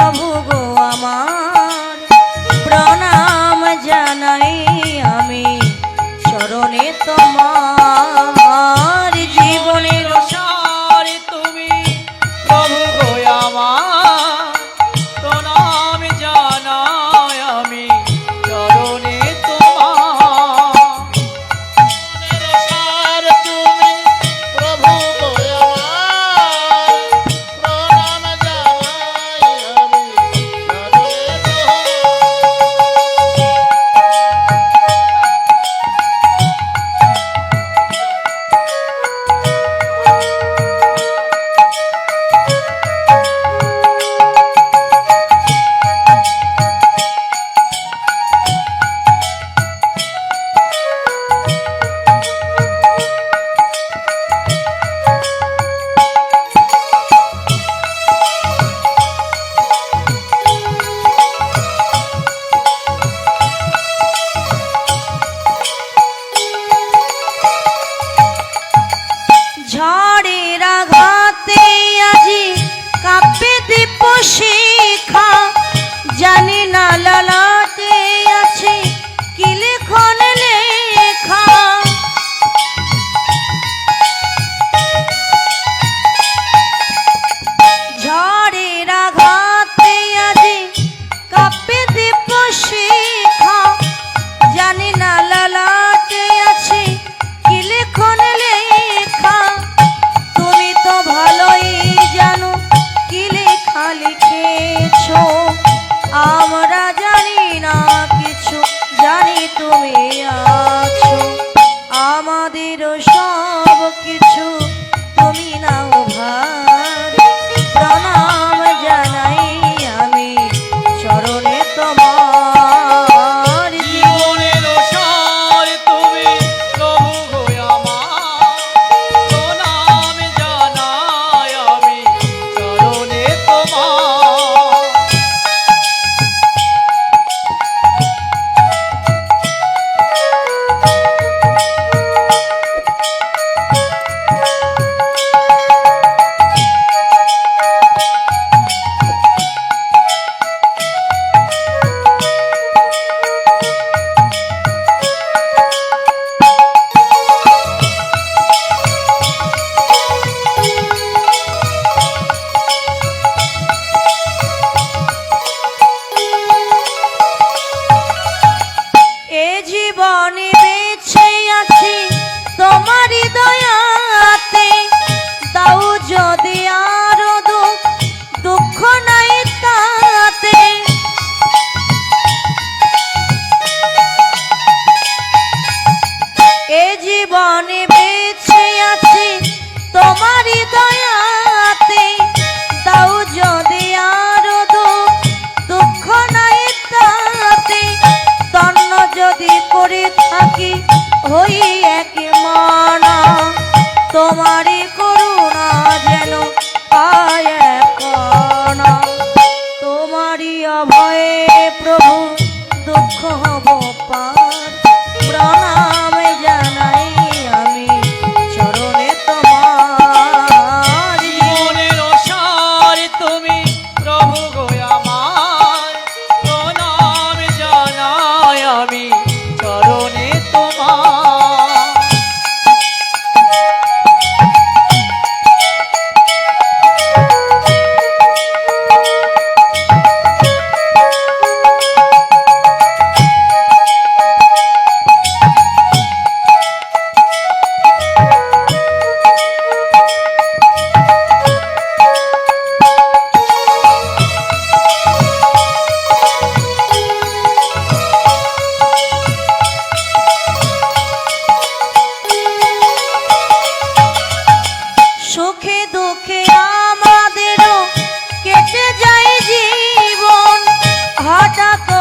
প্রভু গো আমার। প্রণাম জানাই আমি। শরণে তোমার ঝড়ের আঘাতে আজি কাঁপে দীপ শিখা জানি না লালাতে আছে We. টাকা